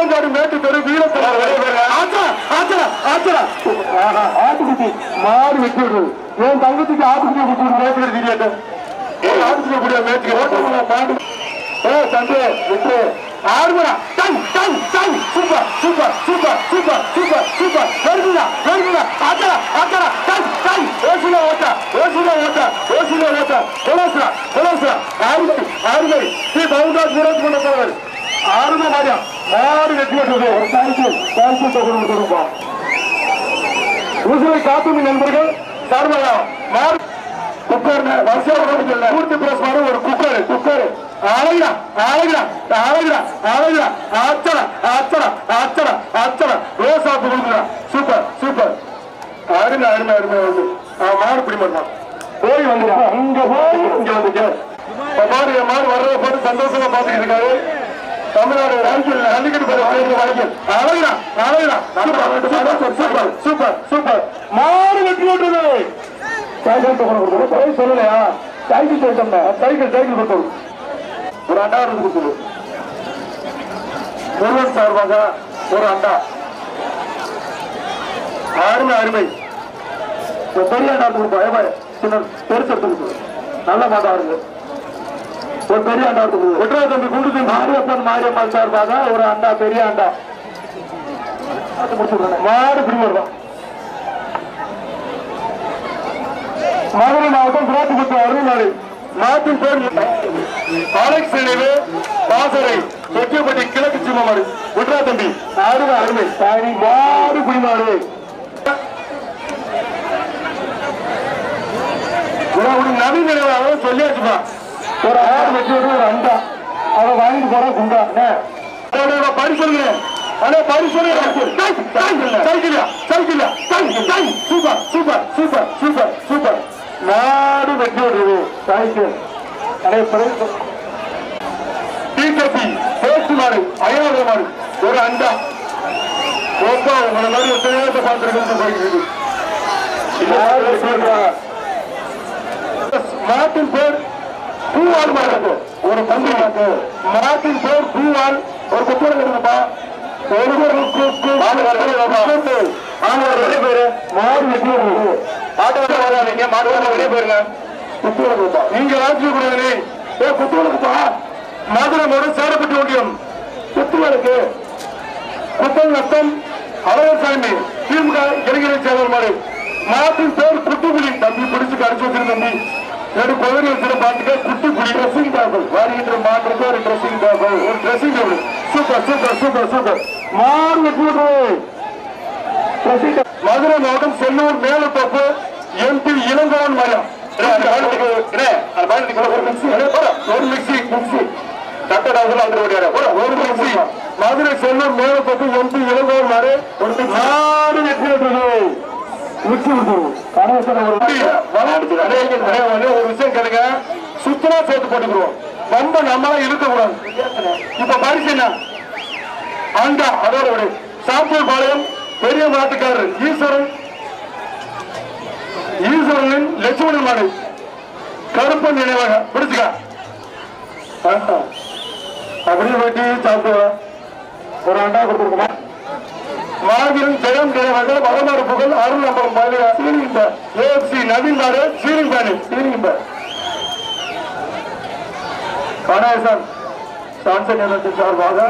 வெள்ளங்காடு மேட்டு தெரு வீரத்தவர் ஆட்டுக்குட்டி மாடு வெட்டி விடுறது என் தங்கத்துக்கு ஆட்டுக்குட்டி விட்டு மேய்க்கிறது தெரியாட்ட ஆட்டுக்குட்டி கூடிய மேய்ச்சி ஓட்டமா பாண்டு ஏ சண்டே விட்டு. ஆடுமடா டங் டங் tongue. Super super super super super super. வருதுடா வருதுடா ஆச்சா ஆச்சா டங் டங். ஓசில ஓட்ட ஓசில ஓட்ட ஓசில ஓட்ட. கொலோசா கொலோசா ஆறுமை ஆறுமை ஸ்ரீ பவுண்டாஸ் விரோத் கொண்ட தலைவர் ஆறுமை மாரியா மாடு வெட்டி விட்டது ஒரு தேங்க்யூ தேங்க்யூ தொகை கொடுப்போம் உசுரை காத்தும் நண்பர்கள் சார்பாக மாடு குக்கர் வருஷம் பூர்த்தி பிரஸ் மாதிரி ஒரு குக்கர் குக்கர். அழகுடா அழகுடா அழகுடா அழகுடா. ஆச்சடா ஆச்சடா ஆச்சடா ஆச்சடா ஆப்பு கொடுக்குறா சூப்பர் சூப்பர். அருமை அருமை அருமை வந்து மாடு பிடி பண்ணான் போய் வந்து இங்க போய் இங்க வந்துச்சு இப்ப மாடு என் மாடு வர்றத பார்த்து சந்தோஷமா பாத்துக்கிட்டு இருக்காரு. தமிழ்நாடு ராஜ்யம் அள்ளிக்கிட்டு அழகுடா அழகுடா. சூப்பர் சூப்பர் சூப்பர் சூப்பர் மாடு வெட்டி விட்டுறது சைக்கிள் சொல்லலையா? சைக்கிள் சொல்லிட்டோம்னா சைக்கிள் சைக்கிள் கொடுத்தோம் ஒரு அண்டா இருந்து முருகன் சார்பாக ஒரு அண்டா. அருமை அருமை. பெரிய அண்டா கொடுப்போம். சின்ன பெருசு எடுத்து கொடுத்துரு நல்ல மாட்டா இருக்கு. ஒரு பெரிய அண்டா இருக்குது. ஒற்றை தம்பி கூடுது மாரியப்பன் மாரியம்மாள் சார்பாக ஒரு அண்டா பெரிய அண்டா மாடு பிரிவு தான் மதுரை மாவட்டம் புராட்டுப்பட்டு அருள்நாடு நாட்டின் பேர் அலெக்ஸ் நினைவு பாசறை தொட்டியப்பட்டி கிழக்கு சிம்மமாடு ஒற்றா தம்பி. அருமை அருமை. சாரி மாடு குடிமாடு நவீன நினைவாக சொல்லியாச்சுப்பா ஒரு ஆறு வெற்றி ஒரு அண்டா. அவன் வாங்கிட்டு போறா குண்டா. என்ன பரிசோதனை அண்ணே cycle super super super super super நாடு விடுறது சைக்கிள் அண்ணே பிரைஸ் டிகேபி அயனாவது மாடு ஒரு அண்டா. ஓப்பா உங்களை மாதிரி நேரத்தை பேர் பூவால் மாடு ஒரு பந்து மாட்டு மாட்டின் பேர் பூவால் ஒரு குப்பை இருக்குப்பா ஒரு போயிரு மாடு ஆட்டோ வராதீங்க மாடு வெளியே போயிருங்க குத்துவலுக்குப்பா நீங்க ராஜ்ய கூடாது ஏ குத்துவலுக்குப்பா மதுரை மாடு சேரப்பட்டி ஒன்றியம் குத்துவலுக்கு குப்பல் நத்தம் அழகசாமி திமுக இளைஞரை செயலர் மாடு மாட்டின் பேர் குட்டுப்புலி தம்பி பிடிச்சு கடிச்சு வச்சிரு தம்பி ரெண்டு பகுதி வச்சிரு பாத்துக்க குட்டுப்புலி ட்ரெஸ்ஸிங் டேபிள் வருகின்ற மாட்டுக்கு ஒரு ட்ரெஸ்ஸிங் டேபிள் ஒரு dressing table super super super super வெட்டி விடுறது மதுரை மாவட்டம் செல்லூர் மேலத்தோப்பு எம்பி இளங்கோவன் மரம் மதுரை செல்லூர் மேலத்தோப்பு எம்பி இளங்கோவன் மாறு ஒரு நாடு வெற்றி ஒரு விஷயம் கேளுங்க சுத்தமா சேர்த்து போட்டுக்கிறோம் ரொம்ப நம்மளா இருக்க கூடாது இப்ப பரிசு என்ன ஆண்டா அதோட விடு சாம்பூர் பாளையம் பெரிய நாட்டுக்காரர் ஈஸ்வரன் ஈஸ்வரனின் லட்சுமணன் மாடு கருப்பன் நினைவாக பிடிச்சுக்க அப்படியே போயிட்டு சாப்பிடுவேன் ஒரு அண்டா கொடுத்துருக்குமா மாவீரன் ஜெயம் நினைவாக வடமாடு புகழ் அருள் நம்பரம் பாலியா சீனிங் ஏஎஃப்சி நவீன் நாடு சீனிங் பேனு சீனிங் பேன் கணேசன் சான்சன் நிலத்தின் சார்பாக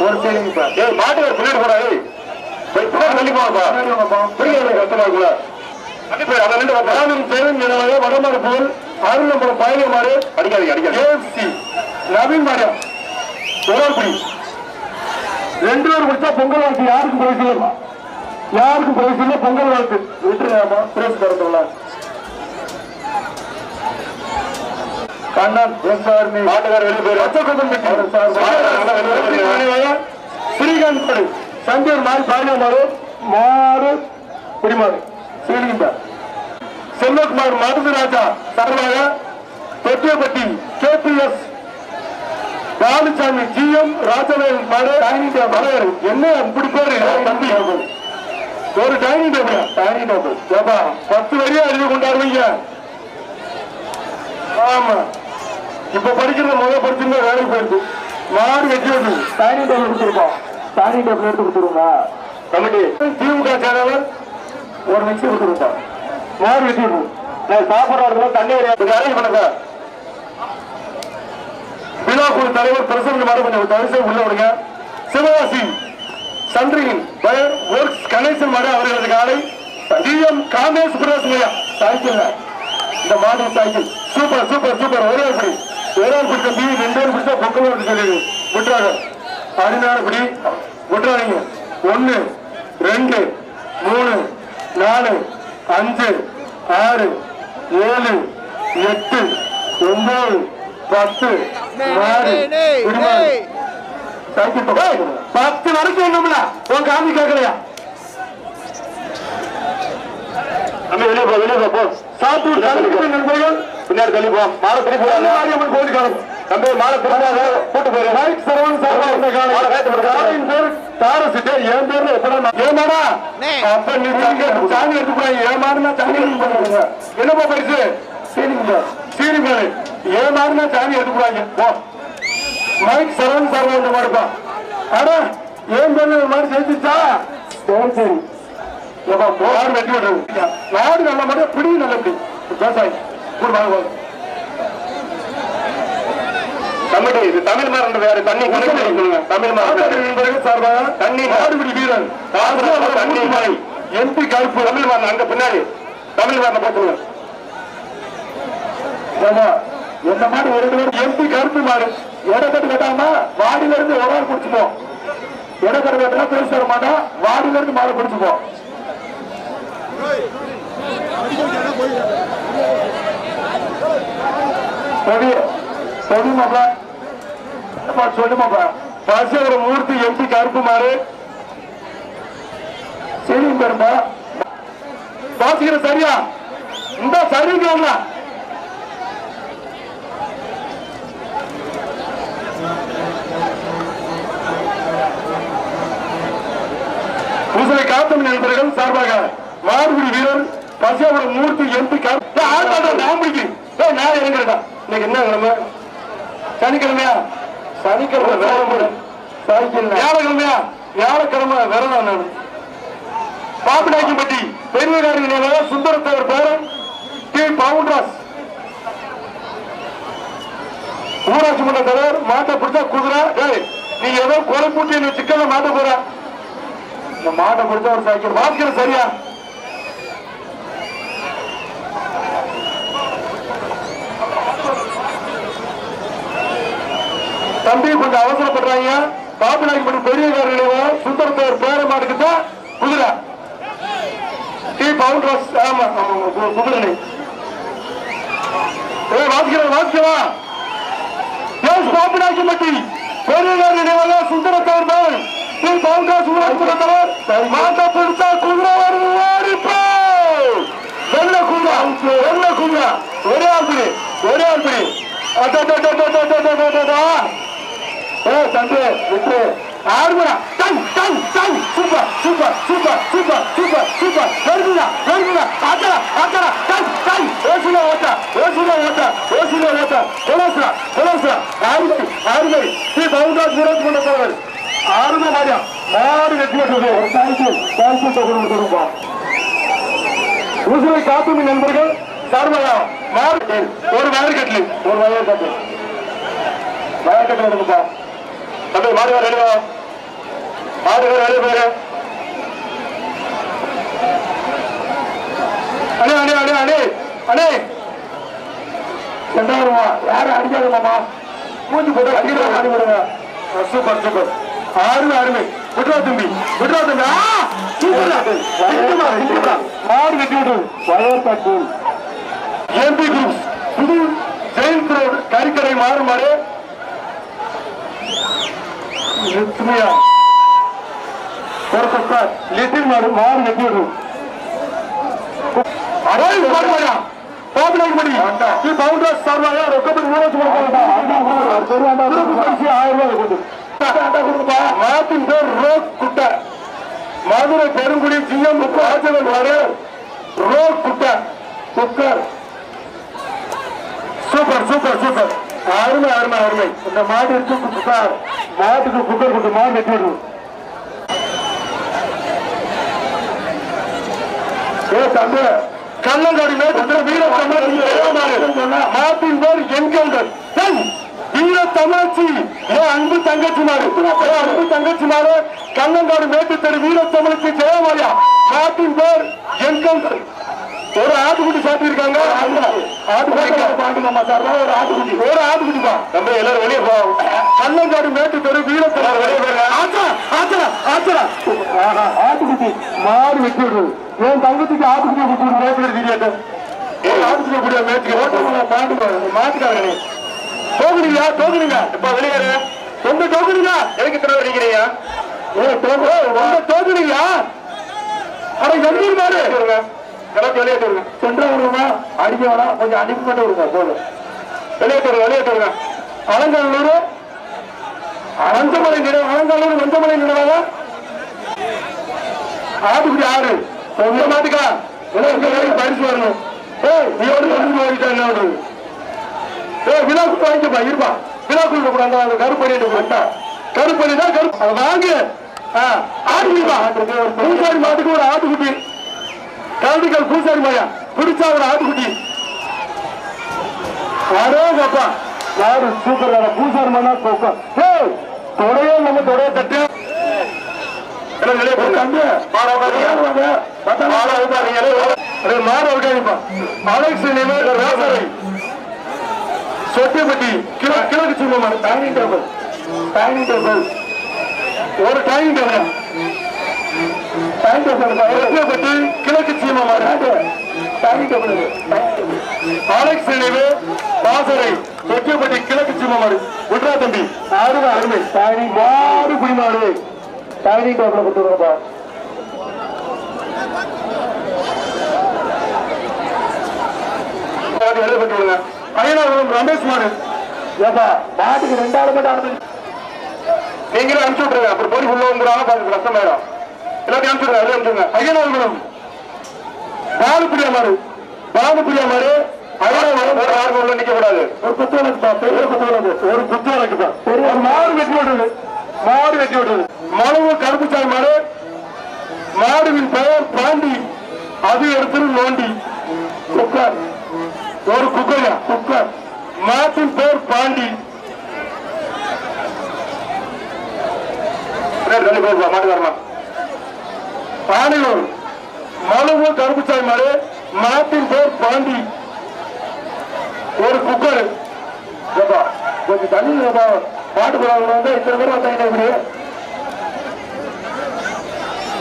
ஒரு சீனிங் பேன் ஏய் மாட்டுக்கார பின்னாடி போடா ஏய். பின்னாடி தள்ளி போப்பா பின்னாடி கத்தமா கூட வடமாடு போல் அருள் நம்பரம் பாலிய மாடு அடிக்காதீங்க அடிக்காது ஏஎஃப்சி நவீன் மாடு உடற்படி ரெண்டு பேர் முடிச்சா பொங்கல் வாழ்த்து. யாருக்கும் பிரைஸ் இல்லைப்பா யாருக்கும் பிரைஸ் இல்லை பொங்கல் வாழ்த்து. விட்டுருங்கம்மா பிரைஸ் தரத்துல கண்ணன் எஸ்ஆர்மி மாட்டுக்கார வெளியே போய் ஸ்ரீகாந்த் படு. மாடு பாண்டிய மாடு மாடு குடிமாடு சீலிங்க. செல்வகுமார் மருது ராஜா சார்பாக தொட்டியப்பட்டி கேபிஎஸ் பாலுசாமி ஜிஎம் ராஜவேல் மாடு டைனிங் டேபிள். மலையர் என்ன இப்படி பேரு? தம்பி. ஒரு டைனிங் டேபிள். Dining table. ஏப்பா பத்து வரையும் எழுதி கொண்டாடுவீங்க? ஆமா. இப்ப படிக்கிறத முதல் படிச்சிருந்தா வேலைக்கு போயிருக்கு. மாடு வெட்டி வந்து டைனிங் டேபிள் கொடுத்துருக்கோம் டைனிங் டேபிள் எடுத்து கொடுத்துருங்க. கமிட்டி திமுக செயலாளர் ஒரு மிக்சி கொடுத்துருக்கோம் மாடு வெட்டி நான் சாப்பிட்ற தண்ணி அரேஞ்ச் பண்ணுங்க. விழா குழு தலைவர் பிரசன்ன மாதிரி கொஞ்சம் தரிசை உள்ள விடுங்க சிவகாசி சந்திரியின் ஒர்க்ஸ் கணேசன் மாதிரி அவர்களது காலை டிஎம் காமேஷ் பிரதேசமையா சாய்க்கல இந்த மாடு சாய்க்கிள் சூப்பர் சூப்பர் சூப்பர் ஒரே படி. ஒரே பிடிச்ச பி ரெண்டு பேர் பிடிச்சா பொக்கல் சொல்லிடு. விட்டுறாங்க அருமையான படி விட்டுறாதீங்க. ஒன்று ரெண்டு மூணு நாலு அஞ்சு ஆறு ஏழு எட்டு ஒன்பது பத்து. பத்து வரைக்கும் என்னம்ல உன் காமி கேட்கலையா? நம்ம வெளியே போ வெளியே போ, சாத்தூர் நண்பர்கள் பின்னாடி தள்ளி போ. மாலை திருப்பி மாரியம்மன் கோயில் காலம் தம்பி மாலை திருப்பாக கூட்டு போயிரு. மைக் சரவணன் சார் இந்த காலம் காலையின் பேர் தாரசிட்டு என் பேர்ல எப்படா ஏமாடா அப்ப நீ சாமி சாமி எடுத்து போய் ஏமாடுனா சாமி எடுத்து போறாங்க என்னப்பா பரிசு சீனிங்க. சீனிங்க. ஏமாறுனா சாமி எடுக்கிறாங்க போ. மைக் சரவண் சார் இந்த மாதிரி இருக்கும் ஆனா ஏன் பண்ண இந்த மாதிரி செஞ்சுச்சா சரி சரி. போகாடு வெட்டி விடுறது? நாடு நல்ல மாதிரி பிடி. நல்லபடி விவசாயி கூட வாங்க தமிழ் இது தமிழ் மாறன் வேற தண்ணி கணக்கு தமிழ் மாறன் சார்பாக தண்ணி மாடுபிடி வீரன். தண்ணி மாறி எம்பி கருப்பு. தமிழ் மாறன் அங்க பின்னாடி. தமிழ் மாறனை போட்டுருங்க என்ன மாதிரி ஒரு ரெண்டு பேரும் எம்பி கருப்பு மாடு. இடக்கட்டு கட்டாம வாடியில இருந்து ஒரு ஆள் குடிச்சுப்போம் இடக்கட்டு கட்டினா பேச வர மாட்டோம் வாடியில இருந்து மாடு குடிச்சுப்போம் சரி சரி மாப்பா அப்பா மூர்த்தி எம்பி கருப்பு மாறு சரி பெருமா வாசிக்கிற சரியா? இந்த சரிங்க பூசலை காத்தம் நண்பர்கள் சார்பாக மார்புடி வீரர் பசியாவோட மூர்த்தி எம்பி ஆட்டாட்டம் நான் பிடிக்கும் நான் இன்னைக்கு என்ன கிழமை சனிக்கிழமையா? சனிக்கிழமை வேலை வியாழக்கிழமையா? வியாழக்கிழமை விரதம் நான் பாப்பிநாயக்கம்பட்டி பெரியகாரி சுந்தரத்தவர் பேரன் டி பவுண்டராஸ் ஊராட்சி மன்ற தலைவர் மாட்டை பிடிச்சா குதிரை. ஏய் நீ ஏதோ குறை பூட்டி சிக்கல மாட்ட போற. இந்த மாட்டை பிடிச்ச ஒரு சைக்கிள் வாசிக்கிற சரியா? தம்பி கொஞ்சம் அவசரப்படுறாங்க. பாப்பினாக்கு பண்ணி பெரிய காரணியும் சுந்தரத்தோர் பேரமாடுக்கு தான் குதிரை. டி பவுண்டர்ஸ் ஆமா குதிரை ஏ வாசிக்கிறேன் வாசிக்கவா எஸ் பாப்பினாக்கி பட்டி. பெரிய காரணி சுந்தரத்தோர் பேரன் ही भावना सुरुवात करणार माझा पुढचा कुंभरावर वारी पावला कुंभा वर्ण कुंभा वडे आंबडे वडे आंबडे संजय मित्र आर म्हणा चल चल चल सुपर सुपर सुपर ஆர்யா மாடு வெற்றி பெற்றது? ஒரு வயர் கட்டலு ஒரு வயர் கட்டு வயர் கட்டல இருக்குப்பா தம்பி மாடு வேற எழுவா மாடு வேற எழுவ பேரு அணே அணே அணே அணே அணே ரெண்டாயிரமா யாரும் அடிக்காதமாமா மூஞ்சி போட்டு அடிக்கிறாங்க அடிபடுங்க சூப்பர் சூப்பர். அருமை அருமை. விட்ரா தம்பி விட்ரா தம்பி. மாடு வெட்டி விடுவது வயர்பாட்டூர் எம்பி குரூப்ஸ் புது ஜெயின் ரோடு கறிக்கரை மாறு மாறு லித்மியா கோர்க்கோட்டார் லிட்டில் மாடு மாறு வெட்டி விடுவது ರೊಕ್ಕ ಬಂದು ಮೂವತ್ತು ಮಾಡ್ಕೊಳ್ಳೋಣ நாட்டின் பேர் ரோக் குட்டை. மதுரை பெருங்குடி ஜி எம் ராஜவன் வர ரோக் குட்டை. Cooker super super super. அருமை அருமை அருமை. இந்த மாடு இருக்கு குக்கர் மாட்டுக்கு குக்கர் கொடுத்து மாடு நெட்டிடுவோம் ஏ தம்பி கல்லங்காடி மேல் வீர மாட்டின் பேர் என்கவுண்டர் தமிழச்சி. ஏன் அன்பு தங்கச்சி மாறு ஏன் அன்பு தங்கச்சி மாறு கண்ணங்காடு மேட்டு தெரு வீர தமிழச்சி ஜெயமாரியா மாட்டின் பேர் என்கவுண்டர் ஒரு ஆட்டுக்குட்டி சாப்பிட்டிருக்காங்க ஆட்டுக்குட்டி ஒரு ஆட்டுக்குட்டி. ஒரு ஆட்டுக்குட்டிப்பா நம்ம எல்லாரும் வெளியே போவோம் கண்ணங்காடு மேட்டு தெரு வீர ஆச்சரா ஆச்சரா ஆச்சரா. ஆஹா ஆட்டுக்குட்டி மாடு வெட்டி விடுறது என் தங்கத்துக்கு ஆட்டுக்குட்டி விட்டு மேய்க்கிறது தெரியாது ஆட்டுக்குட்டி கூட மேய்ச்சி பாண்டு மாட்டுக்காரங்க தோகுனீங்க தோகுனீங்க இப்ப வெளியேறு. உங்க தோகுனீங்க எதுக்கு இத்தனை தோகு உங்க தோகுனீங்க அட எண்ணூர் மாடு கிளம்பி வெளியேட்டு விடுங்க சென்ற விடுமா அடிக்க வேணாம். கொஞ்சம் அனுப்பி மட்டும் விடுங்க போதும். வெளியேட்டு விடுங்க வெளியேட்டு விடுங்க அலங்கல்லூர் அலஞ்சமலை நினைவு அலங்கல்லூர் வஞ்சமலை நினைவாக ஆட்டுக்குடி ஆறு சொந்த மாட்டுக்கா பரிசு வரணும் ஏய் நீ வந்து போயிட்டா என்ன பண்ணுறது ஏய் விழாக்குள்ள வாங்கிப்பா இருப்பா. விழாக்குள்ள கூட அந்த கருப்பு பண்ணிட்டு போட்டா கருப்பு பண்ணி தான் கருப்பு அதை வாங்கு. ஆ, ஆட்டுக்குடிப்பா பூசாரி மாட்டுக்கு ஒரு ஆட்டுக்குட்டி கரடிக்கல் பூசாரி மாயா பிடிச்சா ஒரு ஆட்டுக்குட்டி அடேங்கப்பா யாரு சூப்பர் வேலை பூசாரி மானா கோக்கம் தொடையே நம்ம தொடைய தட்டு. மாடா உட்காருங்கப்பா. அலெக்ஸ் நினைவு ராசரை. சொட்டியப்பட்டி கிழ கிழக்கு சிம்மம் டைனிங் டேபிள் டைனிங் டேபிள் ஒரு dining table dining table Sottiyappatti கிழக்கு சிம்மம் டைனிங் டேபிள் ஆலெக்ஸ் நினைவு பாசறை சொட்டியப்பட்டி கிழக்கு சிம்மம் விட்ரா தம்பி. அருமை அருமை. டைனிங் மாடு குடிமாடு. டைனிங் டேபிள் கொடுத்துருவோம்ப்பா எழுதப்பட்டு விடுங்க ஐயனாபுரம் ரமேஷ் மாடு. ஏப்பா மாட்டுக்கு ரெண்டாவது மட்டும் அனுப்பி. நீங்களே அனுப்பிச்சு விட்டுருங்க. அப்புறம் போய் உள்ள வந்துடுவாங்க. பாருங்க கஷ்டமாயிடும் எல்லாத்தையும் அனுப்பிச்சு விடுங்க அப்படியே அனுப்பிச்சுங்க ஐயனாபுரம் பாலுப்பிரியா மாடு. பாலுப்பிரியா மாடு ஐயனாபுரம் யாருக்கும் உள்ள நிக்க கூடாது. ஒரு குத்து வழக்குப்பா பெரிய குத்து வழக்கு ஒரு குத்து வழக்குப்பா ஒரு மாடு வெட்டி விடுறது மாடு வெட்டி விடுறது மனவு கருப்புச்சாய் மாடு. மாடுவின் பெயர் பாண்டி. அது எடுத்துரு நோண்டி. குக்கர் ஒரு குக்கரையா குக்கர் மாட்டின் பேர் பாண்டி. தள்ளி போப்பா மாட்டுக்காரமா பாண்டியூர். மனுவு கருப்புச்சாய் மாடு மாட்டின் பேர் பாண்டி. ஒரு குக்கர் கொஞ்சம் தண்ணி. மாட்டு குழாய் வந்து இத்தனை பேர் வந்தாங்க இப்படி.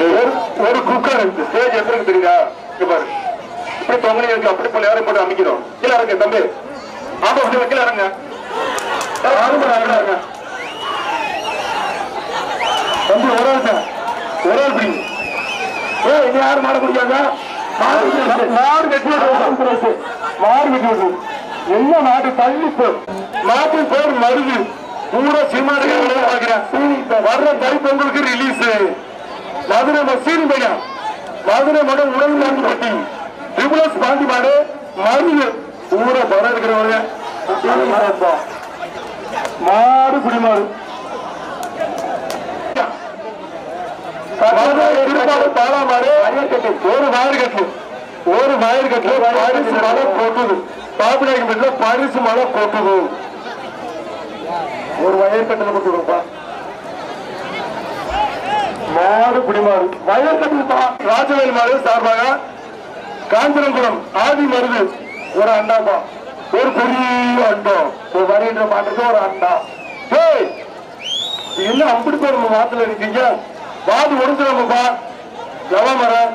ஒரு- குக்கர் ஸ்டேஜ் எப்படி தெரியுதா? பாரு. இப்படி தொங்கனி இருக்கு அப்படி போல யாரும் போட்டு அமைக்கிறோம். கீழே இறங்க தம்பி. ஆமா அப்படி கீழே இறங்க. தம்பி ஒரு ஆள். ஒரு ஆள் பிடி ஏ இங்க யாரும் மாட முடியாதா? மாடு மாடு வெட்டி விடுறது மாடு வெட்டி விடுறது என்ன நாட்டு தள்ளி போ. நாட்டின் பேர் மருது. பூரா சினிமாடுகளை பார்க்கிறேன். வர்ற தைப்பொங்கலுக்கு ரிலீஸ் மதுரை மசீன் பையன். மதுரை மடம் உடல் நான்கு பட்டி ட்ரிபுலஸ் பாண்டி மாடு மருது. ஊரை படம் இருக்கிறவங்க. மாடு குடிமாடு. பாலாமாடு ஒரு வயர் கட்டு. ஒரு வயர் கட்டு. பரிசு மழை கொட்டுது. பாப்பிநாயகம் வீட்டுல பரிசு மலை கொட்டுது. ஒரு வயர் கட்டில கொடுத்துருப்பா மாடு குடிமாறு வயர் கட்டுப்பா. ராஜவேல் மாடு சார்பாக காஞ்சனகுளம் ஆதி மருது ஒரு அண்டாப்பா ஒரு பெரிய அண்டம் ஒரு வருகின்ற மாட்டுக்கு ஒரு அண்டா. ஏய் என்ன அப்படி போய் நம்ம மாத்துல இருக்கீங்க வாது ஒடுங்குறோம்ப்பா எவமரம்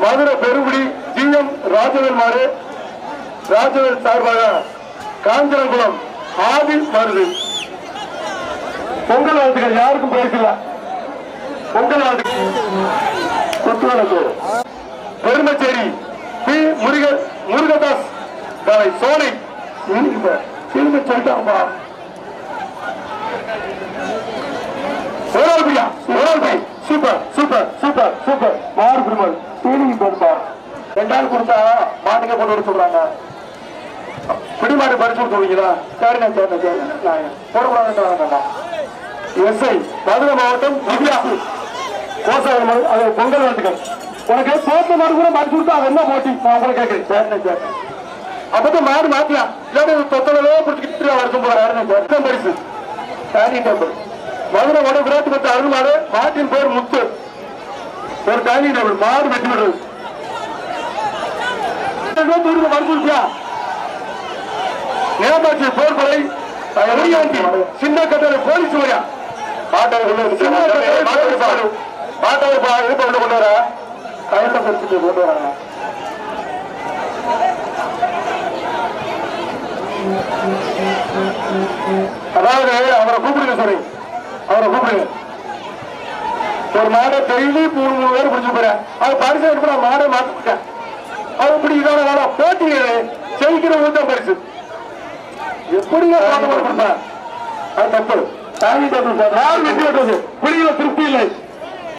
மதுரை பெருங்குடி ஜிஎம் ராஜவேல் மாடு ராஜவேல் சார்பாக காஞ்சனகுளம் ஆதி மருது. பொங்கல் வாழ்த்துக்கள் யாருக்கும் பேசல பொங்கல் வாழ்த்து குத்துவனுக்கு பெருமச்சேரி பி. முருக முருகதாஸ் காலை சோலை. திரும்ப சொல்லிட்டாங்கப்பா ஒரு ஆள் பிடியா ஒரு ஆள் பிடி சூப்பர் சூப்பர் சூப்பர் சூப்பர். மாறு குடும்பம் சீனிக்கு போடுப்பா ரெண்டாள் கொடுத்தா மாட்டுக்கே கொண்டு வர சொல்றாங்க. பிடிமாடு பறிச்சு கொடுத்துருவீங்களா சரிண்ணா சரிண்ணா சரிண்ணா. போடக்கூடாதுன்னு எஸ்ஐ மதுரை மாவட்டம் திவ்யா கோசாகர் அது பொங்கல் வாழ்த்துக்கள். உனக்கு தோத்த மாடு கூட மாற்றி கொடுத்தா அது என்ன போட்டி? நான் உங்களை கேட்கிறேன். சரிண்ணே சார். அப்பதான் மாடு மாத்தலாம் இல்லாட்டி தொத்தலோ பிடிச்சிக்கிட்டு வருஷம் போறாருன்னு சார்? பரிசு டைனிங் டேபிள் மதுரை வட விராட்டு பெற்ற அருள்மாடு மாட்டின் பேர் முத்து. ஒரு டைனிங் டேபிள் மாடு வெட்டி விடுறது. மறுபடியா நேதாஜி போர்படை வெளியாண்டி சின்ன கட்டளை போலீஸ் வரையா மாட்டை சின்ன கட்டளை மாட்டை பாடு மாட்டை பா இது கொண்டு கொண்டு வர. கையில பிடிச்சிட்டு கொண்டு வராங்க. அதாவது அவரை கூப்பிடுங்க சரி அவரை கூப்பிடுங்க. ஒரு மாடை டெய்லி மூணு மூணு பேர் பிடிச்சு போறேன் அது பரிசு நான் மாடை மாத்திட்டேன் அது இப்படி இதான வேலை போட்டிங்களே ஜெயிக்கிற ஊட்டம் பரிசு. எப்படிங்க பாட்டு கொடுப்பேன் அது தப்பு. தாங்கி தப்பு சார் யார் வெற்றி விட்டது புரியுது